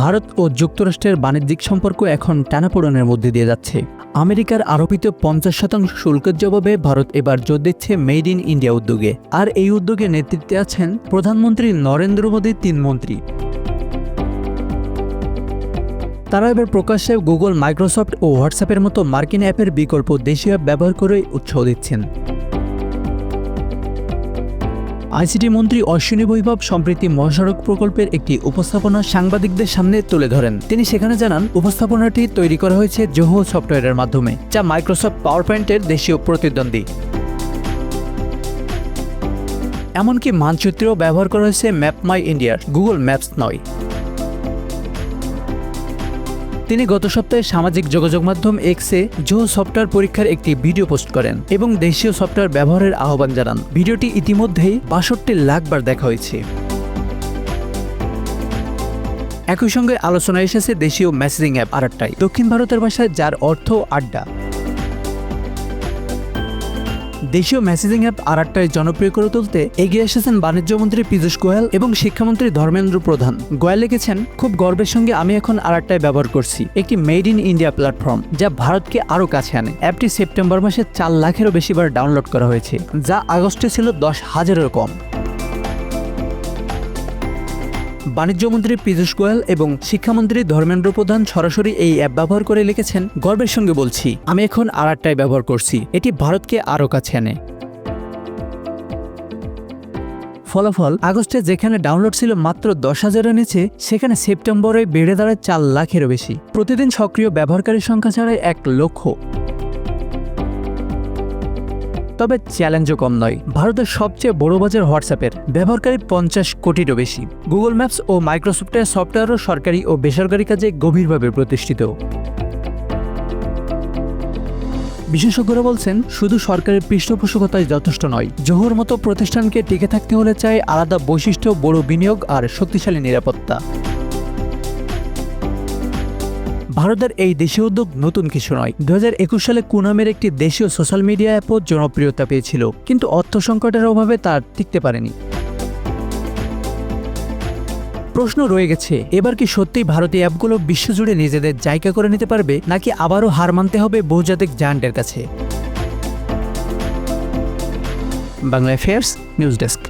ভারত ও যুক্তরাষ্ট্রের বাণিজ্যিক সম্পর্ক এখন টানাপোড়নের মধ্যে দিয়ে যাচ্ছে। আমেরিকার আরোপিত পঞ্চাশ শতাংশ শুল্কের জবাবে ভারত এবার জোর দিচ্ছে মেড ইন ইন্ডিয়া উদ্যোগে। আর এই উদ্যোগে নেতৃত্বে আছেন প্রধানমন্ত্রী নরেন্দ্র মোদীর তিন মন্ত্রী। তারা এবার প্রকাশ্যে গুগল, মাইক্রোসফট ও হোয়াটসঅ্যাপের মতো মার্কিন অ্যাপের বিকল্প দেশীয় অ্যাপ ব্যবহার করে উৎসাহ দিচ্ছেন। আইসিটি মন্ত্রী অশ্বিনী বৈভব সম্প্রীতি মহাসড়ক প্রকল্পের একটি উপস্থাপনা সাংবাদিকদের সামনে তুলে ধরেন। তিনি সেখানে জানান, উপস্থাপনাটি তৈরি করা হয়েছে জোহো সফটওয়্যারের মাধ্যমে, যা মাইক্রোসফট পাওয়ার পয়েন্টের দেশীয় প্রতিদ্বন্দ্বী। এমনকি মানচিত্রেও ব্যবহার করা হয়েছে ম্যাপ মাই ইন্ডিয়ার, গুগল ম্যাপস নয়। তিনি গত সপ্তাহে সামাজিক যোগাযোগ মাধ্যম এক্সে জো সফটওয়্যার পরীক্ষার একটি ভিডিও পোস্ট করেন এবং দেশীয় সফটওয়্যার ব্যবহারের আহ্বান জানান। ভিডিওটি ইতিমধ্যেই বাষট্টি লাখ বার দেখা হয়েছে। একই সঙ্গে আলোচনায় এসেছে দেশীয় মেসেজিং অ্যাপ আরেকটাই। দক্ষিণ ভারতের ভাষায় যার অর্থ আড্ডা। দেশীয় মেসেজিং অ্যাপ আর একটাই জনপ্রিয় করে তুলতে এগিয়ে এসেছেন বাণিজ্যমন্ত্রী পীযূষ গোয়েল এবং শিক্ষামন্ত্রী ধর্মেন্দ্র প্রধান। গোয়েল লিখেছেন, খুব গর্বের সঙ্গে আমি এখন আরাট্টায় ব্যবহার করছি। একটি মেড ইন ইন্ডিয়া প্ল্যাটফর্ম যা ভারতকে আরও কাছে আনে। অ্যাপটি সেপ্টেম্বর মাসে চার লাখেরও বেশিবার ডাউনলোড করা হয়েছে, যা আগস্টে ছিল দশ হাজারেরও কম। বাণিজ্যমন্ত্রী পীযূষ গোয়েল এবং শিক্ষামন্ত্রী ধর্মেন্দ্র প্রধান সরাসরি এই অ্যাপ ব্যবহার করে লিখেছেন, গর্বের সঙ্গে বলছি, আমি এখন আরাট্টায় ব্যবহার করছি, এটি ভারতকে আরও কাছে আনে। ফলাফল, আগস্টে যেখানে ডাউনলোড ছিল মাত্র দশ হাজারের নিচে, সেখানে সেপ্টেম্বরে বেড়ে দাঁড়ায় চার লাখেরও বেশি। প্রতিদিন সক্রিয় ব্যবহারকারীর সংখ্যা ছাড়াই এক লক্ষ। তবে চ্যালেঞ্জও কম নয়। ভারতের সবচেয়ে বড় বাজার হোয়াটসঅ্যাপের। ব্যবহারকারী পঞ্চাশ কোটিরও বেশি। গুগল ম্যাপস ও মাইক্রোসফটের সফটওয়্যারও সরকারি ও বেসরকারি কাজে গভীরভাবে প্রতিষ্ঠিত। বিশেষজ্ঞরা বলছেন, শুধু সরকারের পৃষ্ঠপোষকতায় যথেষ্ট নয়, জোহর মতো প্রতিষ্ঠানকে টিকে থাকতে হলে চাই আলাদা বৈশিষ্ট্য, বড় বিনিয়োগ আর শক্তিশালী নিরাপত্তা। ভারতের এই দেশীয় উদ্যোগ নতুন কিছু নয়। দু সালে কুনামের একটি দেশীয় সোশ্যাল মিডিয়া অ্যাপও জনপ্রিয়তা পেয়েছিল, কিন্তু অর্থ সংকটের অভাবে তার টিকতে পারেনি। প্রশ্ন রয়ে গেছে, এবার কি সত্যিই ভারতীয় অ্যাপগুলো বিশ্বজুড়ে নিজেদের জায়গা করে নিতে পারবে, নাকি আবারও হার মানতে হবে বহুজাতিক জায়ান্টের কাছে? Bangla affairs news desk.